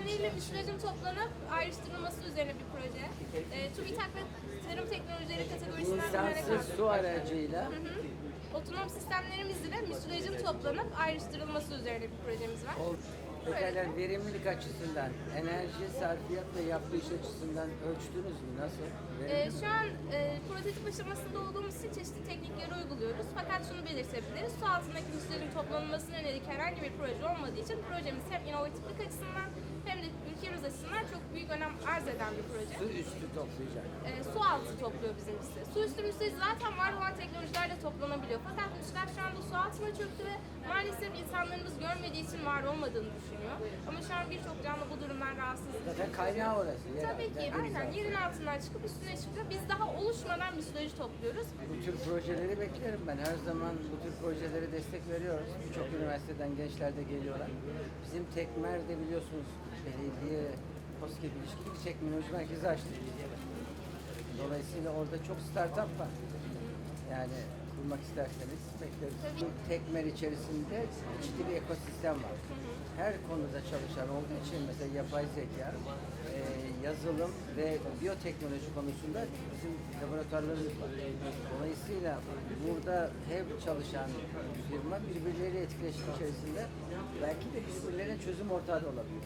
sistemleriyle müsilajın toplanıp ayrıştırılması üzerine bir proje. E, TÜBİTAK ve Tarım Teknolojileri kategorisinden ürünlere İnsansız su aracıyla Hı hı. Otonom sistemlerimiz ile müsilajın toplanıp ayrıştırılması üzerine bir projemiz var. ol- Pekala verimlilik açısından, enerji sarfiyat ve yaptığı iş açısından ölçtünüz mü? Nasıl? Ee, mi? şu an e, prototip aşamasında olduğumuz için çeşitli uyguluyoruz. Fakat şunu belirtebiliriz. Su altındaki müsilajın toplanılmasına yönelik herhangi bir proje olmadığı için projemiz hem inovatiflik açısından hem de ülkemiz açısından çok büyük önem arz eden bir proje. Su üstü toplayacak. E, su altı topluyor bizimkisi. Su üstü müsilaj zaten var olan teknolojilerle toplanabiliyor. Fakat müsilaj şu anda su altına çöktü ve maalesef insanlarımız görmediği için var olmadığını düşünüyor. Ama şu an birçok canlı bu durumdan rahatsız. Zaten kaynağı orası. yer Tabii altı, ki deniz aynen altı. yerin altından çıkıp üstüne çıkıyor. Biz daha oluşmadan müsilajı topluyoruz. Bu tür projeleri beklerim ben. Her zaman bu tür projelere destek veriyoruz. Birçok üniversiteden gençler de geliyorlar. Bizim Tekmer'de biliyorsunuz belediye COSGAP ilişkili bir teknoloji merkezi açtık. Dolayısıyla orada çok startup var. Yani kurmak isterseniz bekleriz. Tabii. Tekmer içerisinde ciddi bir ekosistem var. Her konuda çalışan olduğu için mesela yapay zeka, e, yazılım ve biyoteknoloji konusunda bizim laboratuvarlarımız var. Dolayısıyla burada hem çalışan firma birbirleriyle etkileşim içerisinde belki de birbirlerine çözüm ortağı da olabilir.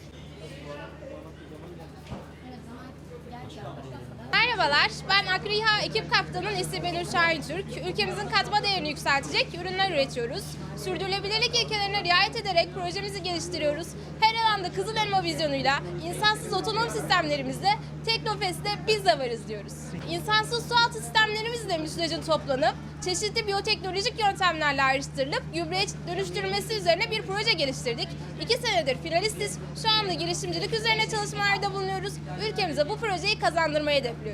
Merhabalar, ben Akriha ekip kaptanı Nesil Benur Şahintürk. Ülkemizin katma değerini yükseltecek ürünler üretiyoruz. Sürdürülebilirlik ilkelerine riayet ederek projemizi geliştiriyoruz. Her alanda kızıl elma vizyonuyla insansız otonom sistemlerimizle Teknofest'te biz de varız diyoruz. İnsansız sualtı sistemlerimizle müsilajın toplanıp çeşitli biyoteknolojik yöntemlerle ayrıştırılıp gübreye dönüştürülmesi üzerine bir proje geliştirdik. İki senedir finalistiz. Şu anda girişimcilik üzerine çalışmalarda bulunuyoruz. Ülkemize bu projeyi kazandırmayı hedefliyoruz.